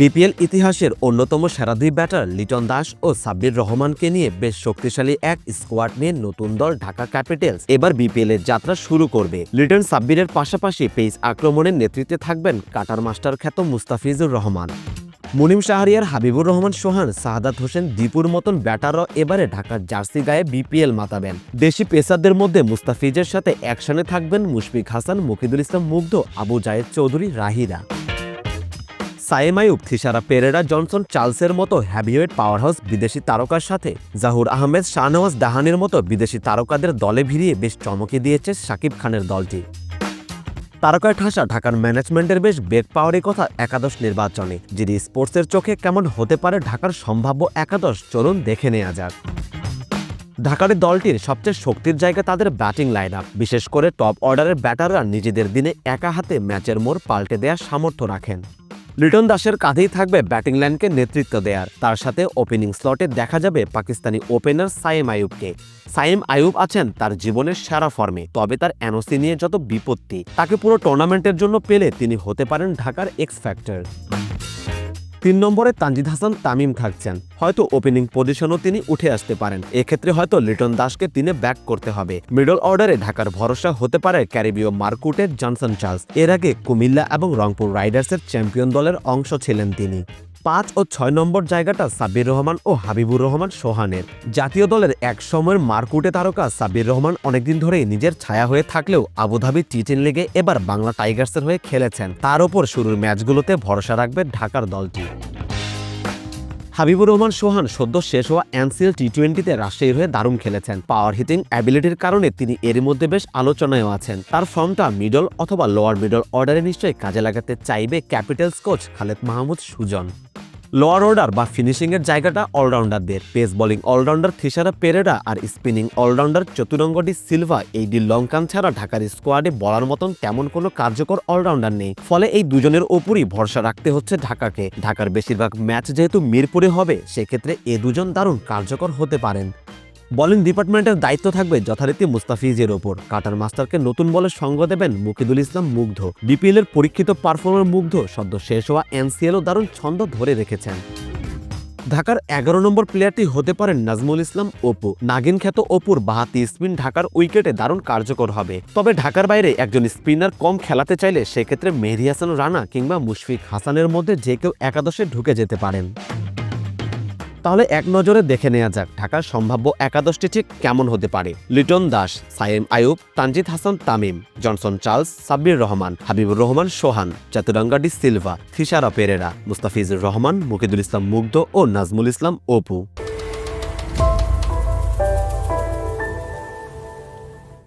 BPL ইতিহাসের অন্যতম সেরা দুই ব্যাটার লিটন দাস ও সাব্বির রহমানকে নিয়ে বেশ শক্তিশালী এক স্কোয়াড নিয়ে নতুন দল ঢাকা ক্যাপিটালস এবার বিপিএল এর যাত্রা শুরু করবে। লিটন সাব্বিরের পাশাপাশি পেস আক্রমণের নেতৃত্বে থাকবেন কাটার মাস্টার খ্যাত মুস্তাফিজুর রহমান। মুনিম শাহরিয়ার, হাবিবুর রহমান, সোহান, সাহাদাত হোসেন দীপুর মতন ব্যাটারও এবারে ঢাকার জার্সি গায়ে বিপিএল মাতাবেন। দেশি পেসারদের মধ্যে মুস্তাফিজের সাথে একসঙ্গে থাকবেন মুশফিক হাসান, মুকিদুল ইসলাম মুগ্ধ, আবু জায়েদ চৌধুরী, রাহিরা। সায়েম থিসারা পেরেরা জনসন চার্লসের মতো হ্যাভিওয়েট পাওয়ার হাউস বিদেশি তারকার সাথে। জাহুর আহমেদ, শাহনওয়াজ দাহানের মতো বিদেশি তারকাদের দলে ভিড়িয়ে বেশ চমকে দিয়েছে শাকিব খানের দলটি। তারকায় ঠাসা ঢাকার ম্যানেজমেন্টের বেশ বেগ পাওয়ারই কথা একাদশ নির্বাচনে, যিনি স্পোর্টসের চোখে কেমন হতে পারে ঢাকার সম্ভাব্য একাদশ, চলুন দেখে নেওয়া যাক। ঢাকার দলটির সবচেয়ে শক্তির জায়গা তাদের ব্যাটিং লাইন আপ বিশেষ করে টপ অর্ডারের ব্যাটাররা নিজেদের দিনে একা হাতে ম্যাচের মোড় পাল্টে দেওয়ার সামর্থ্য রাখেন। লিটন দাসের কাঁধেই থাকবে ব্যাটিং লাইনকে নেতৃত্ব দেওয়ার তার সাথে ওপেনিং স্লটে দেখা যাবে পাকিস্তানি ওপেনার সাইম আয়ুবকে সাইম আয়ুব আছেন তার জীবনের সেরা ফর্মে তবে তার এনওসি নিয়ে যত বিপত্তি, তাকে পুরো টুর্নামেন্টের জন্য পেলে তিনি হতে পারেন ঢাকার এক্স ফ্যাক্টর তিন নম্বরে তানজিদ হাসান, তামিম থাকছেন হয়তো ওপেনিং পজিশনও তিনি উঠে আসতে পারেন। এক্ষেত্রে হয়তো লিটন দাসকে তিনি ব্যাক করতে হবে। মিডল অর্ডারে ঢাকার ভরসা হতে পারে ক্যারিবীয় মার্কুটের জনসন চার্লস। এর আগে কুমিল্লা এবং রংপুর রাইডার্সের চ্যাম্পিয়ন দলের অংশ ছিলেন তিনি। পাঁচ ও ছয় নম্বর জায়গাটা সাব্বির রহমান ও হাবিবুর রহমান সোহানের। জাতীয় দলের এক সময়ের মারকুটে তারকা সাব্বির রহমান অনেকদিন ধরেই নিজের ছায়া হয়ে থাকলেও আবুধাবি টি টেন লিগে এবার বাংলা টাইগার্সের হয়ে খেলেছেন। তার ওপর শুরুর ম্যাচগুলোতে ভরসা রাখবে ঢাকার দলটি। হাবিবুর রহমান সোহান সদ্য শেষ হওয়া এনসিএল টি টোয়েন্টিতে রাজশাহীর হয়ে দারুণ খেলেছেন। পাওয়ার হিটিং অ্যাবিলিটির কারণে তিনি এর মধ্যে বেশ আলোচনায়ও আছেন। তার ফর্মটা মিডল অথবা লোয়ার মিডল অর্ডারে নিশ্চয়ই কাজে লাগাতে চাইবে Capitals coach Khaled Mahmud Sujon. Lower order বা ফিনিশিংয়ের জায়গাটা অলরাউন্ডারদের pace bowling allrounder Thisara Perera আর স্পিনিং অলরাউন্ডার চতুরঙ্গটি সিলভা, এই ডি লঙ্কান ছাড়া ঢাকার স্কোয়াডে বলার মতন তেমন কোনো কার্যকর অলরাউন্ডার নেই। ফলে এই দুজনের ওপরই ভরসা রাখতে হচ্ছে ঢাকাকে। ঢাকার বেশিরভাগ ম্যাচ যেহেতু মিরপুরে হবে, সেক্ষেত্রে এ দুজন দারুণ কার্যকর হতে পারেন। বোলিং ডিপার্টমেন্টের দায়িত্ব থাকবে যথারীতি মুস্তাফিজের ওপর। কাটার মাস্টারকে নতুন বলে সঙ্গ দেবেন মুকিদুল ইসলাম মুগ্ধ। বিপিএল এর পরীক্ষিত পারফর্মার মুগ্ধ, সদ্য শেষ হওয়া এনসিএলও দারুণ ছন্দ ধরে রেখেছেন। ঢাকার এগারো নম্বর প্লেয়ারটি হতে পারেন নাজমুল ইসলাম, অপু। নাগিন খ্যাত অপুর বাহাতি স্পিন ঢাকার উইকেটে দারুণ কার্যকর হবে। তবে ঢাকার বাইরে একজন স্পিনার কম খেলাতে চাইলে সেক্ষেত্রে মেহদি হাসান রানা কিংবা মুশফিক হাসানের মধ্যে যে কেউ একাদশে ঢুকে যেতে পারেন। তাহলে এক নজরে দেখে নেওয়া যাক ঢাকার সম্ভাব্য একাদশটি ঠিক কেমন হতে পারে। লিটন দাস সাইম আয়ুব, তানজিদ হাসান তামিম, জনসন চার্লস, সাব্বির রহমান, হাবিবুর রহমান সোহান চাতুরাঙ্গা ডি সিলভা থিসারা পেরেরা, মুস্তাফিজুর রহমান, মুকিদুল ইসলাম মুগ্ধ ও নাজমুল ইসলাম অপু।